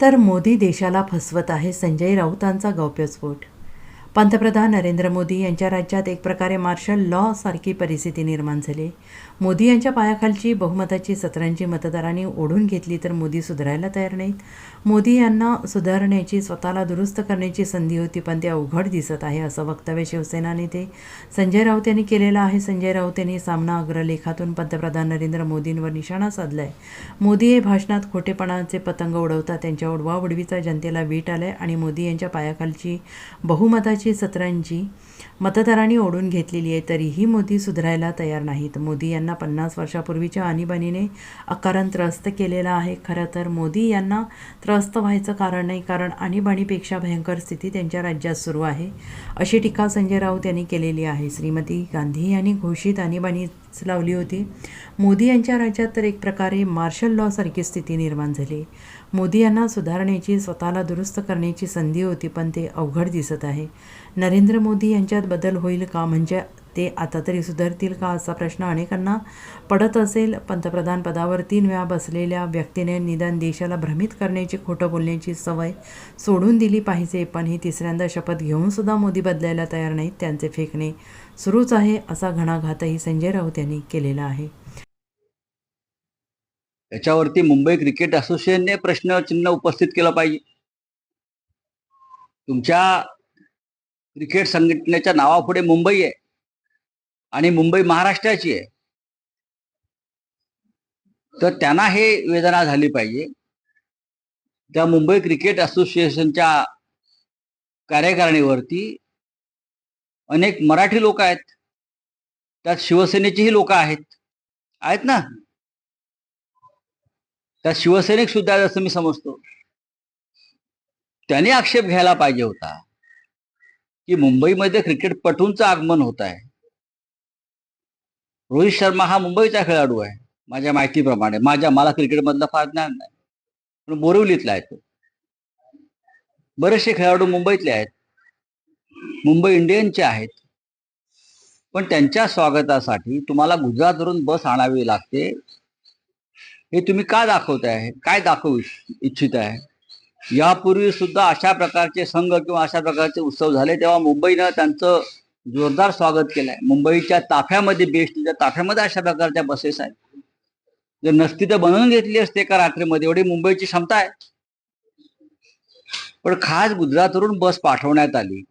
तर मोदी देशाला फसवत आहे संजय राऊतांचा गौप्यस्फोट पंतप्रधान नरेंद्र मोदी यांच्या राज्यात एक प्रकारे मार्शल लॉ सारखी परिस्थिती निर्माण झाली. मोदी यांच्या पायाखालची बहुमताची सतरांची मतदारांनी ओढून घेतली तर मोदी सुधारायला तयार नाहीत. मोदी यांना सुधारण्याची स्वतःला दुरुस्त करण्याची संधी होती पण ते अवघड दिसत आहे असं वक्तव्य शिवसेना नेते संजय राऊत यांनी केलेलं आहे. संजय राऊत यांनी सामना अग्रलेखातून पंतप्रधान नरेंद्र मोदींवर निशाणा साधलाय. मोदी हे भाषणात खोटेपणाचे पतंग उडवतात त्यांच्या उडवाउडवीचा जनतेला वीट आलाय आणि मोदी यांच्या पायाखालची बहुमताची सतरांची मतदारांनी ओढून घेतलेली आहे तरीही मोदी सुधारायला तयार नाहीत. मोदी यांना पन्नास वर्षापूर्वीच्या आणीबाणीने अकारण त्रस्त केलेला आहे. खरं तर मोदी यांना त्रस्त व्हायचं कारण नाही कारण आणीबाणीपेक्षा भयंकर स्थिती त्यांच्या राज्यात सुरू आहे अशी टीका संजय राऊत यांनी केलेली आहे. श्रीमती गांधी यांनी घोषित आणीबाणी लावली होती. मोदी यांच्या राज्यात तर एक प्रकारे मार्शल लॉ सारखी स्थिती निर्माण झाली. मोदी यांना सुधारण्याची स्वतःला दुरुस्त करण्याची संधी होती पण ते अवघड दिसत आहे. नरेंद्र मोदी यांच्यात बदल होईल का म्हणजे ते आता तरी सुधारतील का असा प्रश्न अनेकांना पडत असेल. पंतप्रधान पदावर तीन वेळा बसलेल्या व्यक्तीने निदान देशाला भ्रमित करण्याची खोटं बोलण्याची सवय सोडून दिली पाहिजे. पण ही तिसऱ्यांदा शपथ घेऊन सुद्धा मोदी बदलायला तयार नाहीत. त्यांचे फेकणे सुरूच आहे असा घणाघातही संजय राऊत यांनी केलेला आहे. याच्यावरती मुंबई क्रिकेट असोसिएशनने प्रश्नचिन्ह उपस्थित केलं पाहिजे. तुमच्या क्रिकेट संघटनेच्या नावापुढे मुंबई आहे. आणि मुंबई महाराष्ट्राची आहे. तर त्यांना हे वेदना झाली पाहिजे. त्या मुंबई क्रिकेट असोसिएशनच्या कार्यकारिणीवरती अनेक मराठी लोक आहेत. त्यात शिवसेनेचीही लोक आहेत. आहेत ना? त्या शिवसैनिक सुद्धा आहेत असं मी समजतो. त्यांनी आक्षेप घ्यायला पाहिजे होता. की मुंबईमध्ये क्रिकेटपटूंचं आगमन होत आहे. रोहित शर्मा हा मुंबईचा खेळाडू आहे माझ्या माहितीप्रमाणे. माझ्या मला क्रिकेटमधलं फार ज्ञान नाही. पण बोरिवलीतला आहे तो. बरेचसे खेळाडू मुंबईतले आहेत. मुंबई इंडियनचे आहेत. पण त्यांच्या स्वागतासाठी तुम्हाला गुजरातवरून बस आणावी लागते. हे तुम्ही का दाखवताय? काय दाखवू इच्छ- इच्छित आहे? यापूर्वी सुद्धा अशा प्रकारचे संघ किंवा अशा प्रकारचे उत्सव झाले तेव्हा मुंबईनं त्यांचं जोरदार स्वागत केलंय. मुंबईच्या ताफ्यामध्ये बेस्टच्या ताफ्यामध्ये अशा प्रकारच्या बसेस आहेत. जर नसती तर बनवून घेतली असते का रात्रीमध्ये एवढी मुंबईची क्षमता आहे. पण खास गुजरातवरून बस पाठवण्यात आली.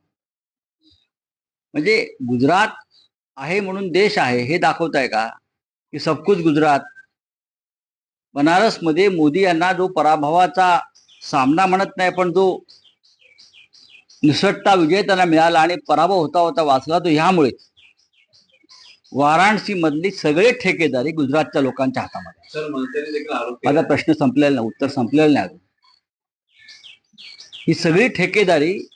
म्हणजे गुजरात आहे म्हणून देश आहे हे दाखवताय का? की सबकुच गुजरात. बनारसमध्ये मोदी यांना जो पराभवाचा सामना म्हणत नाही पण जो निसटता विजय त्यांना मिळाला आणि पराभव होता होता वाचला तो ह्यामुळे. वाराणसी मधली सगळे ठेकेदारी गुजरातच्या लोकांच्या हातामध्ये. माझा प्रश्न संपलेला नाही उत्तर संपलेलं नाही अजून. ही सगळी ठेकेदारी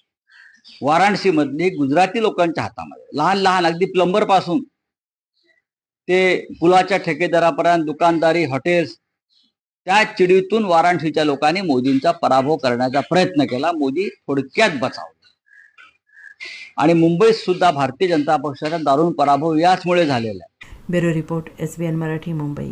वाराणसी मधली गुजराती लोकांच्या हातामध्ये. लहान लहान अगदी प्लंबरपासून. ते पुलाच्या ठेकेदारापर्यंत दुकानदारी हॉटेल्स त्या चिडीतून वाराणसीच्या लोकांनी मोदींचा पराभव करण्याचा प्रयत्न केला. मोदी थोडक्यात बचावले. आणि मुंबईत सुद्धा भारतीय जनता पक्षाचा दारुण पराभव याचमुळे झालेला आहे. Bureau report S B N Marathi Mumbai.